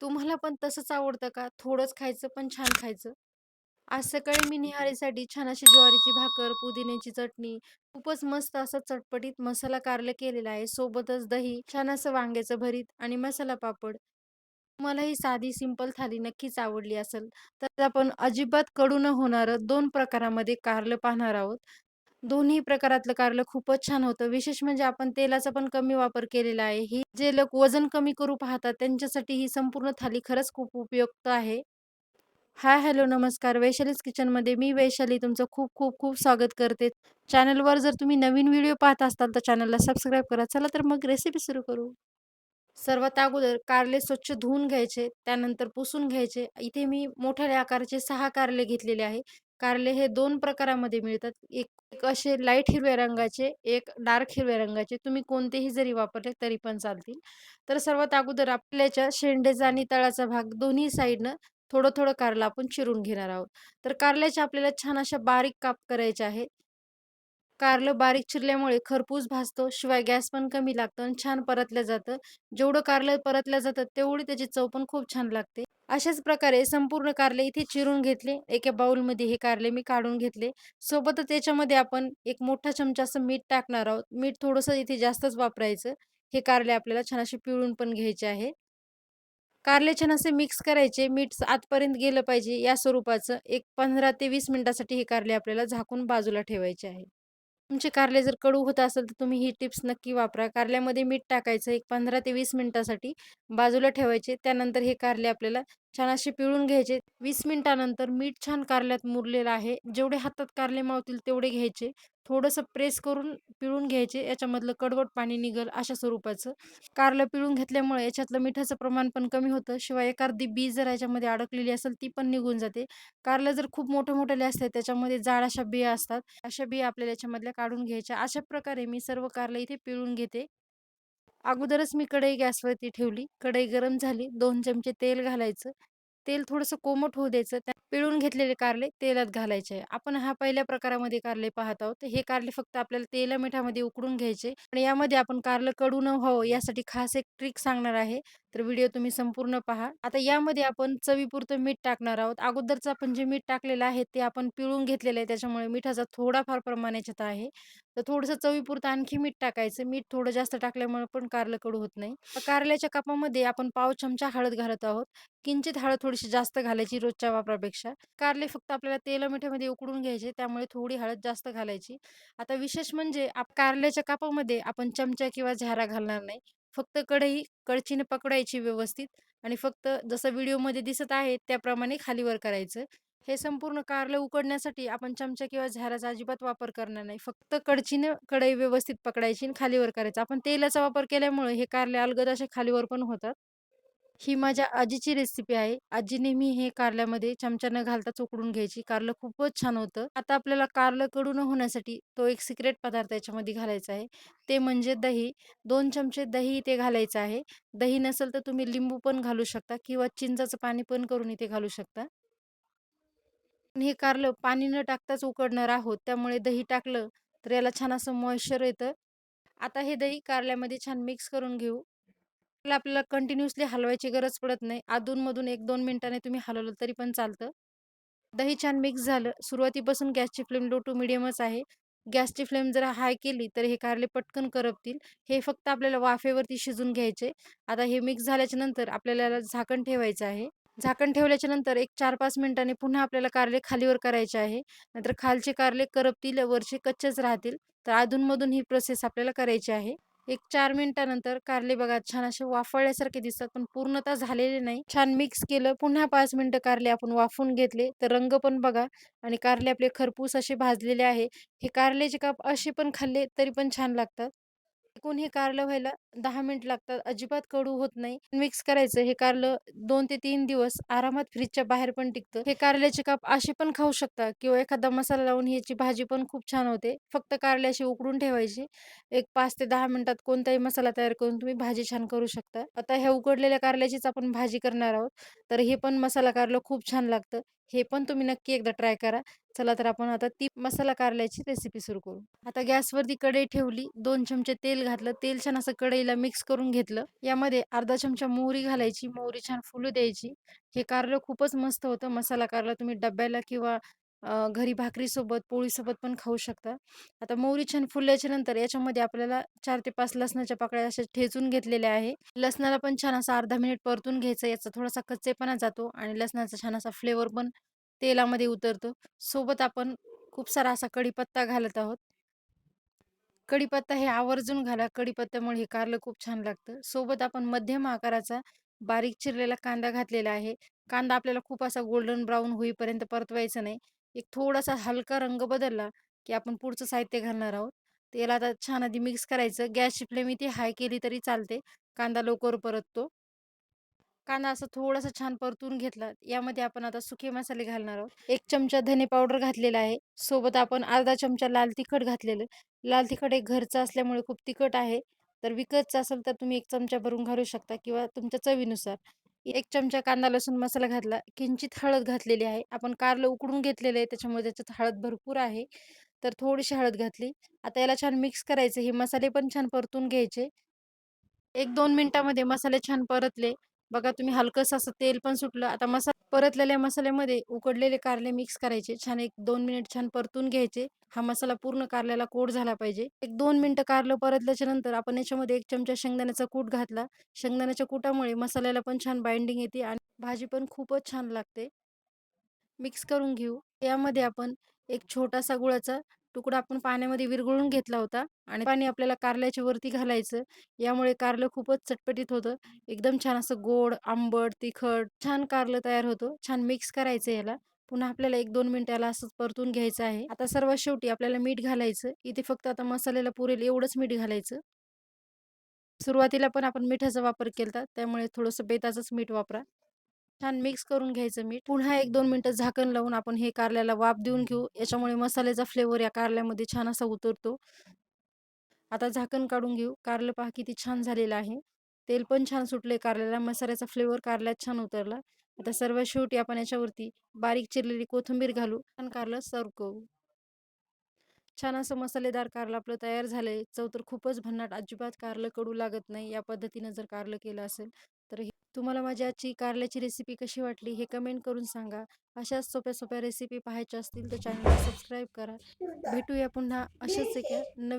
तुम्हाला पण तसंच आवडतं का? थोडंच खायचं पण छान खायचं? आज सकाळी मी निहारीसाठी छान अशी ज्वारीची भाकर, पुदिन्याची चटणी, खूपच मस्त असं चटपटीत मसाला कारलं केलेलं आहे. सोबतच दही, छान असं वांग्याचं भरीत आणि मसाला पापड. तुम्हाला ही साधी सिंपल थाली नक्कीच आवडली असेल, तर आपण अजिबात कडू न होणारं 2 प्रकारामध्ये कारलं पाहणार आहोत. दोन्ही प्रकारातलं कारलं खूपच छान होतं. विशेष म्हणजे आपण तेलाचा पण कमी वापर केलेला आहे. ही जे लोक वजन कमी करू पाहतात त्यांच्यासाठी ही संपूर्ण थाली खरंच खूप उपयुक्त आहे. हाय, हॅलो, नमस्कार. वैशालीज किचनमध्ये मी वैशाली तुमचं खूप खूप खूप स्वागत करते. चॅनलवर जर तुम्ही नवीन व्हिडिओ पाहत असाल तर चॅनलला सबस्क्राईब करा. चला तर मग रेसिपी सुरू करू. सर्वात अगोदर कारले स्वच्छ धुवून घ्यायचे, त्यानंतर पुसून घ्यायचे. इथे मी मोठ्या आकाराचे 6 कारले घेतलेले आहे. कारले हे दोन प्रकारामध्ये मिळतात. एक एक असे लाइट हिरव्या रंगाचे, एक डार्क हिरव्या रंगाचे. तुम्ही कोणतेही जरी वापरले तरी पण चालतील. तर सर्वात अगोदर आपल्याच्या शेंडेचा आणि तळाचा भाग दोन्ही साईडनं थोडं-थोडं कारलं आपण चिरून घेणार आहोत. तर कारल्याच्या आपल्याला छान अशा बारीक काप करायचे आहेत. कारलं बारीक चिरल्यामुळे खरपूस भाजतो, शिवाय गॅस पण कमी लागतो आणि छान परतलं जातं. जेवढं कारलं परतलं जातं, तेवढी त्याची चव पण खूप छान लागते. अशाच प्रकारे संपूर्ण कारले इथे चिरून घेतले. एका बाउलमध्ये हे कारले मी काढून घेतले. सोबतच त्याच्यामध्ये आपण एक मोठा चमचा असं मीठ टाकणार आहोत. मीठ थोडंसं इथे जास्तच वापरायचं. हे कारले आपल्याला छान असे पिळून पण घ्यायचे आहे. कारले छान असे मिक्स करायचे. मीठ आतपर्यंत गेलं पाहिजे या स्वरूपाचं. एक 15 ते 20 मिनिटासाठी हे कारले आपल्याला झाकून बाजूला ठेवायचे आहे. तुमचे कारले जर कडू होत असेल तर तुम्ही ही टिप्स नक्की वापरा. कारल्यामध्ये मीठ टाकायचं एक 15 ते वीस मिनटासाठी बाजूला ठेवायचे. त्यानंतर हे कारले आपल्याला छान असे पिळून घ्यायचे. 20 मिनिटानंतर मीठ छान कारल्यात मुरलेलं आहे. जेवढे हातात कारले मावतील तेवढे घ्यायचे. थोडंसं प्रेस करून पिळून घ्यायचे. याच्यामधलं कडवट पाणी निघेल अशा स्वरूपाचं. कारलं पिळून घेतल्यामुळे याच्यातलं मिठाचं प्रमाण पण कमी होतं. शिवाय एखादी बी जर याच्यामध्ये अडकलेली असेल ती पण निघून जाते. कारलं जर खूप मोठे-मोठाले असते त्याच्यामध्ये जाड अशा बिया असतात. अशा बिया आपल्याला याच्यामधल्या काढून घ्यायच्या. अशा प्रकारे मी सर्व कारलं इथे पिळून घेते. अगोदरच मी कढई गॅसवरती ठेवली. कढई गरम झाली. 2 चमचे तेल घालायचं. तेल थोडंसं कोमट होऊ द्यायचं. त्यात पिळून घेतलेले कारले तेलात घालायचे आपण हा पहिल्या प्रकारामध्ये कारले पाहत आहोत. तर हे कारले फक्त आपल्याला तेल-मिठामध्ये उकडून घ्यायचे आणि यामध्ये आपण कारलं कडू न व्हावं यासाठी खास एक ट्रिक सांगणार आहे. तर व्हिडिओ तुम्ही संपूर्ण पहा. आता यामध्ये आपण चवीपुरतं मीठ टाकणार आहोत. अगोदरचं आपण जे मीठ टाकलेलं आहे ते आपण पिळून घेतलेलं आहे. त्याच्यामुळे मिठाचा थोडाफार प्रमाण याच्यात आहे. तर थोडंसं चवीपुरतं आणखी मीठ टाकायचं. मीठ थोडं जास्त टाकल्यामुळे पण कारलं कडू होत नाही. कारल्याच्या कापामध्ये आपण पाव चमचा हळद घालत आहोत. किंचित हळद थोडीशी जास्त घालायची रोजच्या वापरापेक्षा. कारले फक्त आपल्याला तेल मिठामध्ये उकडून घ्यायचे त्यामुळे थोडी हळद जास्त घालायची. आता विशेष म्हणजे आप कारल्याच्या कापामध्ये आपण चमचा किंवा झारा घालणार नाही. फक्त कढई कळचीने पकडायची व्यवस्थित आणि फक्त जसं व्हिडिओमध्ये दिसत आहे त्याप्रमाणे खालीवर करायचं. हे संपूर्ण कारलं उकडण्यासाठी आपण चमचा किंवा झाराचा अजिबात वापर करणार नाही. फक्त कळचीने कढई व्यवस्थित पकडायची आणि खालीवर करायचं. आपण तेलाचा वापर केल्यामुळे हे कारले अलगद असे खालीवर पण होतात. ही माझ्या आजीची रेसिपी आहे. आजी नेहमी हे कारल्यामध्ये चमचा न घालताच उकडून घ्यायची. कारलं खूपच छान होतं. आता आपल्याला कारलं कडू न होण्यासाठी तो एक सिक्रेट पदार्थ याच्यामध्ये घालायचा आहे. ते म्हणजे दही. 2 चमचे दही इथे घालायचं आहे. दही नसेल तर तुम्ही लिंबू पण घालू शकता किंवा चिंचाचं पाणी पण करून इथे घालू शकता. पण हे कारलं पाणी न टाकताच उकडणार आहोत. त्यामुळे दही टाकलं तर याला छान असं मॉइश्चर येतं. आता हे दही कारल्यामध्ये छान मिक्स करून घेऊ. त्याला आपल्याला कंटिन्युअसली हलवायची गरज पडत नाही. अधूनमधून एक 1-2 मिनिटांनी तुम्ही हलवलं तरी पण चालतं. दही छान मिक्स झालं. सुरुवातीपासून गॅसची फ्लेम लो टू मीडियमच आहे. गॅसची फ्लेम जर हाय केली तर हे कारले पटकन करपतील. हे फक्त आपल्याला वाफेवरती शिजून घ्यायचे. आता हे मिक्स झाल्याच्यानंतर आपल्याला याला झाकण ठेवायचं आहे. झाकण ठेवल्याच्या नंतर एक 4-5 मिनिटांनी पुन्हा आपल्याला कारले खालीवर करायचे आहे. नाहीतर खालचे कारले करपतील, वरचे कच्चेच राहतील. तर अधूनमधून ही प्रोसेस आपल्याला करायची आहे. एक चार मिनिटानंतर कारले बघा छान असे वाफळल्यासारखे दिसतात, पण पूर्णतः झालेले नाही. छान मिक्स केलं. पुन्हा पाच मिनिटं कारले आपण वाफवून घेतले. तर रंग पण बघा आणि कारले आपले खरपूस असे भाजलेले आहे. हे कारल्याचे काप असे पण खाल्ले तरी पण छान लागतात. एकूण हे कारलं व्हायला 10 मिनिट लागतात. अजिबात कडू होत नाही. मिक्स करायचं. हे कारलं 2 ते 3 दिवस आरामात फ्रिजच्या बाहेर पण टिकतं. हे कारल्याचे काप असे पण खाऊ शकता किंवा एखादा मसाला लावून ह्याची भाजी पण खूप छान होते. फक्त कारले असे उकडून ठेवायचे. एक 5 ते 10 मिनिटात कोणताही मसाला तयार करून तुम्ही भाजी छान करू शकता. आता ह्या उकडलेल्या कारल्याचीच आपण भाजी करणार आहोत. तर हे पण मसाला कारलं खूप छान लागतं. हे पण तुम्ही नक्की एकदा ट्राय करा. चला तर आपण आता ती मसाला कारल्याची रेसिपी सुरू करू. आता गॅसवरती कढई ठेवली. 2 चमचे तेल घातलं. तेल छान असं कढई कढईला मिक्स करून घेतलं. यामध्ये अर्धा चमचा मोहरी घालायची. मोहरी छान फुलू द्यायची. हे कारलं खूपच मस्त होतं. मसाला कारलं तुम्ही डब्याला किंवा घरी भाकरीसोबत, पोळीसोबत पण खाऊ शकता. आता मोहरी छान फुलल्याच्या नंतर याच्यामध्ये आपल्याला चार ते पाच लसणाच्या पाकळ्या अशा ठेचून घेतलेल्या आहे. लसणाला पण छान असा अर्धा मिनिट परतून घ्यायचं. याचा थोडासा कच्चेपणा जातो आणि लसणाचा छान असा फ्लेवर पण तेलामध्ये उतरतो. सोबत आपण खूप सारा असा कढीपत्ता घालत आहोत. कढीपत्ता हे आवर्जून घाला. कढीपत्त्यामुळे हे कारलं खूप छान लागतं. सोबत आपण मध्यम आकाराचा बारीक चिरलेला कांदा घातलेला आहे. कांदा आपल्याला खूप असा गोल्डन ब्राउन होईपर्यंत परतवायचा नाही. एक थोडासा हलका रंग बदलला, की आपण पुढचं साहित्य घालणार आहोत. त्याला आता छान आधी मिक्स करायचं. गॅसची फ्लेम इथे हाय केली तरी चालते. कांदा लवकर परततो. कांदा असा थोडासा छान परतून घेतला. यामध्ये आपण आता सुके मसाले घालणार आहोत. 1 चमचा धने पावडर घातलेला आहे. सोबत आपण अर्धा चमचा लाल तिखट घातलेलं. लाल तिखट हे घरचं असल्यामुळे खूप तिखट आहे. तर विकतचं असेल तर तुम्ही एक चमचा भरून घालू शकता किंवा तुमच्या चवीनुसार. एक चमचा कांदा लसूण मसाला घातला. किंचित हळद घातलेली आहे. आपण कारलं उकडून घेतलेलं आहे त्याच्यामुळे त्याच्यात हळद भरपूर आहे. तर थोडीशी हळद घातली. आता याला छान मिक्स करायचं. हे मसाले पण छान परतून घ्यायचे. एक दोन मिनटामध्ये मसाले छान परतले. बघा तुम्ही हलकंसं असं तेल पण सुटलं. आता मसा परतलेल्या मसाल्यामध्ये उकडलेले कारले मिक्स करायचे. छान 1-2 मिनिट छान परतून घ्यायचे. हा मसाला पूर्ण कारल्याला कोट झाला पाहिजे. 1-2 मिनिटं कारलं परतल्याच्या नंतर आपण याच्यामध्ये एक चमचा शेंगदाण्याचा कूट घातला. शेंगदाण्याच्या कुटामुळे मसाल्याला पण छान बाइंडिंग येते आणि भाजी पण खूपच छान लागते. मिक्स करून घेऊ. यामध्ये आपण एक छोटासा गुळाचा तुकडा आपण पाण्यामध्ये विरघळून घेतला होता आणि पाणी आपल्याला कारल्याच्या वरती घालायचं. यामुळे कारलं खूपच चटपटीत होतं. एकदम छान असं गोड, आंबट, तिखट छान कारलं तयार होतं. छान मिक्स करायचं याला. पुन्हा आपल्याला एक दोन मिनिट याला असंच परतून घ्यायचं आहे. आता सर्वात शेवटी आपल्याला मीठ घालायचं. इथे फक्त आता मसाल्याला पुरेल एवढंच मीठ घालायचं. सुरुवातीला पण आपण मिठाचा वापर केला त्यामुळे थोडंसं बेताचंच मीठ वापरा. छान मिक्स करून घ्यायचं मीठ. पुन्हा 1-2 मिनिटं झाकण लावून आपण हे कारल्याला वाफ देऊन घेऊ. याच्यामुळे मसाल्याचा फ्लेवर या कारल्यामध्ये छान असा उतरतो. आता झाकण काढून घेऊ. कारलं पहा किती छान झालेलं आहे. तेल पण छान सुटले कारल्याला. मसाल्याचा फ्लेवर कारल्यात छान उतरला. आता सर्व शेवटी आपण याच्यावरती बारीक चिरलेली कोथिंबीर घालू आणि कारलं सर्व करू. छान असं मसालेदार कारलं आपलं तयार झालंय. चव तर खूपच भन्नाट. अजिबात कारलं कडू लागत नाही. या पद्धतीनं जर कारलं केलं असेल तर हे तुम्हाला माझी आजची कारल्याची रेसिपी कशी वाटली हे कमेंट करून सांगा. अशाच सोप्या-सोप्या रेसिपी पाहायच्या असतील तर चॅनलला सबस्क्राईब करा. भेटूया पुन्हा अशाच एका नवीन